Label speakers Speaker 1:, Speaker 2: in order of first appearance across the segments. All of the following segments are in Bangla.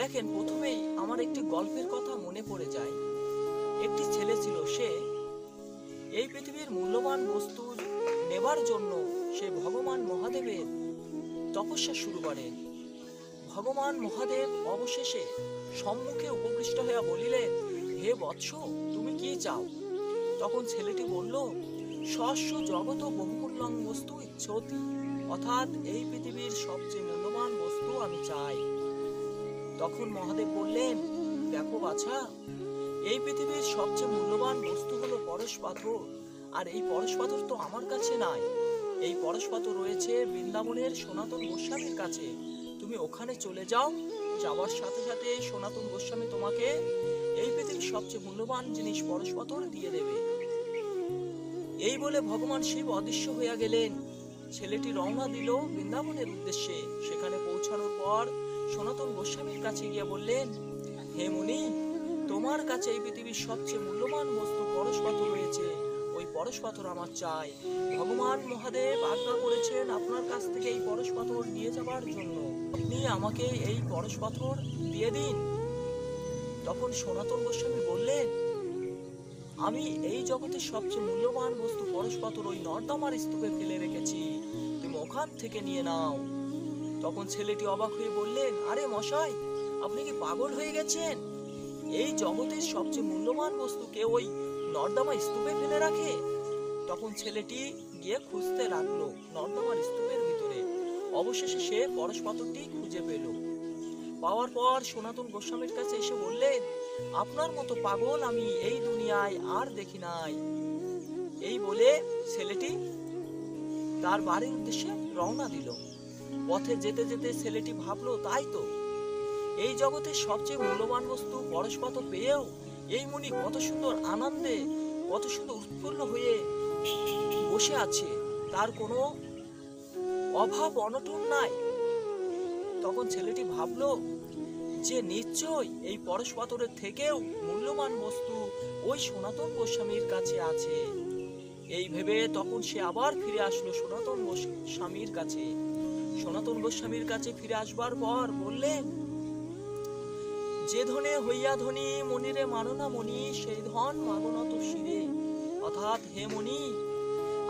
Speaker 1: দেখেন প্রথমেই আমার একটি গল্পের কথা মনে পড়ে যায় একটি ছেলে ছিল সে এই পৃথিবীর মূল্যবান বস্তু নেবার জন্য সে ভগবান মহাদেবের তপস্যা শুরু করে ভগবান মহাদেব অবশেষে সম্মুখে উপকৃষ্ট হইয়া বলিলেন হে বৎস তুমি কি চাও তখন ছেলেটি বলল শস্য জগত বহুমূল্যং বস্তু ইচ্ছতি অর্থাৎ এই পৃথিবীর সবচেয়ে মূল্যবান বস্তু আমি চাই তখন মহাদেব বললেন দেখো বাছা এই পৃথিবীর সবচেয়ে মূল্যবান বস্তু হলো পরশ পাথর আর এই পরশ পাথর তো আমার কাছে নাই এই পরশ পাথর রয়েছে বৃন্দাবনের সনাতন গোস্বামীর কাছে তুমি ওখানে চলে যাও যাওয়ার সাথে সাথে সনাতন গোস্বামী তোমাকে এই পৃথিবীর সবচেয়ে মূল্যবান জিনিস পরশ পাথর দিয়ে দেবে এই বলে ভগবান শিব অদৃশ্য হইয়া গেলেন ছেলেটি রওনা দিল বৃন্দাবনের উদ্দেশ্যে সেখানে পৌঁছানোর পর সনাতন গোস্বামীর কাছে গিয়ে বললেন হে মুনি তোমার কাছে এই পৃথিবীর সবচেয়ে মূল্যবান বস্তু পরশ পাথর রয়েছে ওই পরশ পাথর আমার চাই ভগবান মহাদেব আজ্ঞা করেছেন আপনার কাছ থেকে এই পরশ পাথর নিয়ে যাবার জন্য আপনি আমাকে এই পরশ পাথর দিয়ে দিন তখন সনাতন গোস্বামী বললেন আমি এই জগতের সবচেয়ে মূল্যবান বস্তু পাথর ওই নর্দমার স্তূপে ফেলে রেখেছি তুমি ওখান থেকে নিয়ে নাও তখন ছেলেটি অবাক হয়ে বললেন আরে মশাই আপনি কি পাগল হয়ে গেছেন এই জগতের সবচেয়ে মূল্যবান বস্তু কে ওই নর্দমা স্তূপে ফেলে রাখে তখন ছেলেটি গিয়ে খুঁজতে লাগলো নর্দমার স্তূপের ভিতরে অবশেষে সে পরশ পাথরটি খুঁজে পেল পাওয়ার পর সনাতন গোস্বামীর কাছে এসে বললে আপনার মতো পাগল আমি এই দুনিয়ায় আর দেখি নাই এই বলে ছেলেটি তার বাড়ির উদ্দেশ্যে রওনা দিল পথে যেতে যেতে ছেলেটি ভাবলো তাই তো এই জগতের সবচেয়ে মূল্যবান বস্তু পরশপাত পেয়েও এই মুনি কত সুন্দর আনন্দে কত সুন্দর উৎফুল্ল হয়ে বসে আছে তার কোনো অভাব অনটন নাই তখন ছেলেটি ভাবলো যে নিশ্চয় এই পরশ পাথরের থেকেও মূল্যবান বস্তু ওই সনাতন গোস্বামীর কাছে আছে এই ভেবে তখন সে আবার ফিরে আসলো সনাতন গোস্বামীর কাছে সনাতন গোস্বামীর কাছে ফিরে আসবার পর বললেন যে ধনে হইয়া ধনী মনিরে মানো না মনি সেই ধন মাগো না তো শিরে অর্থাৎ হে মনি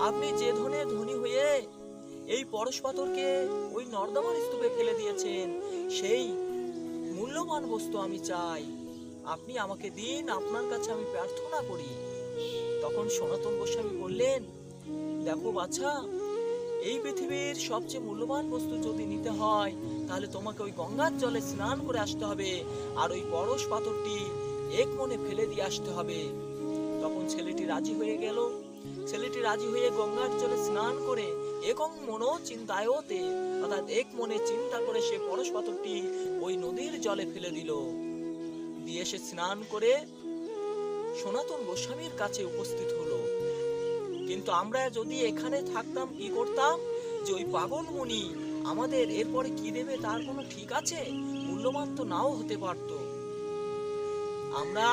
Speaker 1: আপনি যে ধনে ধনী হয়ে এই পরশ পাথরকে ওই নর্দমার স্তূপে ফেলে দিয়েছেন সেই মূল্যবান বস্তু আমি চাই আপনি আমাকে দিন আপনার কাছে আমি প্রার্থনা করি তখন সনাতন গোস্বামী বললেন দেখো বাছা এই পৃথিবীর সবচেয়ে মূল্যবান বস্তু যদি নিতে হয় তাহলে তোমাকে ওই গঙ্গার জলে স্নান করে আসতে হবে আর ওই পরশ পাথরটি এক মনে ফেলে দিয়ে আসতে হবে তখন ছেলেটি রাজি হয়ে গেল ছেলেটি রাজি হয়ে গঙ্গার জলে স্নান করে এবং মন চিন্তায়তে অর্থাৎ এক মনে চিন্তা করে সে পরশ পাথরটি ওই নদীর জলে ফেলে দিল দিয়ে সে স্নান করে সনাতন গোস্বামীর কাছে উপস্থিত হলো কিন্তু আমরা যদি এখানে থাকতাম কি করতাম যে ওই পাগল মুনি আমাদের এরপরে কি দেবে তার কোনো ঠিক আছে মূল্যবান তো নাও হতে পারত আমরা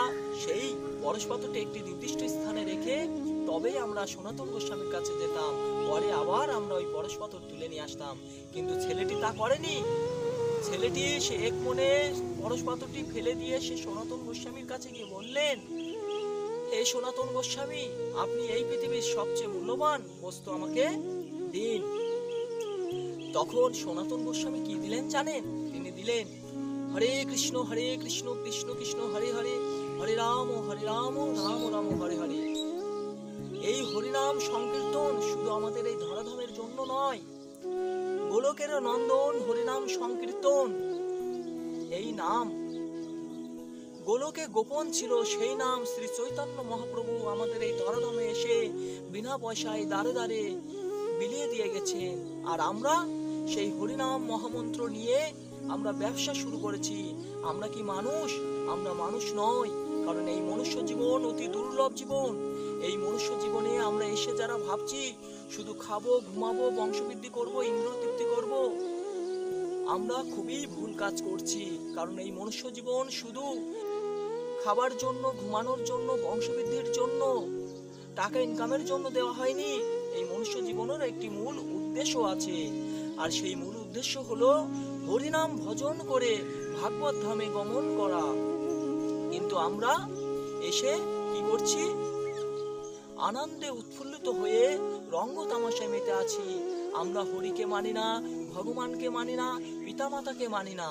Speaker 1: সেই পরশপাতটি একটি নির্দিষ্ট স্থানে রেখে তবেই আমরা সনাতন গোস্বামীর কাছে যেতাম পরে আবার আমরা ওই পরশ পাথর তুলে নিয়ে আসতাম কিন্তু ছেলেটি তা করেনি ছেলেটি সে এক মনে পরশ পাথরটি ফেলে দিয়ে সে সনাতন গোস্বামীর কাছে গিয়ে বললেন এই সনাতন গোস্বামী আপনি এই পৃথিবীর সবচেয়ে মূল্যবান বস্তু আমাকে দিন তখন সনাতন গোস্বামী কি দিলেন জানেন তিনি দিলেন হরে কৃষ্ণ হরে কৃষ্ণ কৃষ্ণ কৃষ্ণ হরে হরে হরে রাম হরে রাম রাম রাম হরে হরে নাম সংকীর্তন শুধু আমাদের এই ধরাধামের জন্য নয় গোলকের নন্দন হরিনাম সংকীর্তন এই নাম গোলকে গোপন ছিল সেই নাম শ্রী চৈতন্য মহাপ্রভু আমাদের এই ধরাধামে এসে বিনা পয়সায় দাঁড়ে দাঁড়ে বিলিয়ে দিয়ে গেছে আর আমরা সেই হরিনাম মহামন্ত্র নিয়ে আমরা ব্যবসা শুরু করেছি আমরা কি মানুষ আমরা মানুষ নই কারণ এই মনুষ্য জীবন অতি দুর্লভ জীবন এই মনুষ্য জীবনে আমরা এসে যারা ভাবছি শুধু খাবো ঘুমাবো বংশবৃদ্ধি করব তৃপ্তি করব আমরা খুবই ভুল কাজ করছি কারণ এই মনুষ্য জীবন শুধু খাবার জন্য ঘুমানোর জন্য বংশবৃদ্ধির জন্য টাকা ইনকামের জন্য দেওয়া হয়নি এই মনুষ্য জীবনের একটি মূল উদ্দেশ্য আছে আর সেই মূল উদ্দেশ্য হলো হরিনাম ভজন করে ভাগবত ধামে গমন করা কিন্তু আমরা এসে কি করছি আনন্দে উৎফুল্লিত হয়ে রঙ্গ তামাশায় মেতে আছি আমরা হরিকে মানি না ভগবানকে মানি না পিতামাতাকে মানি না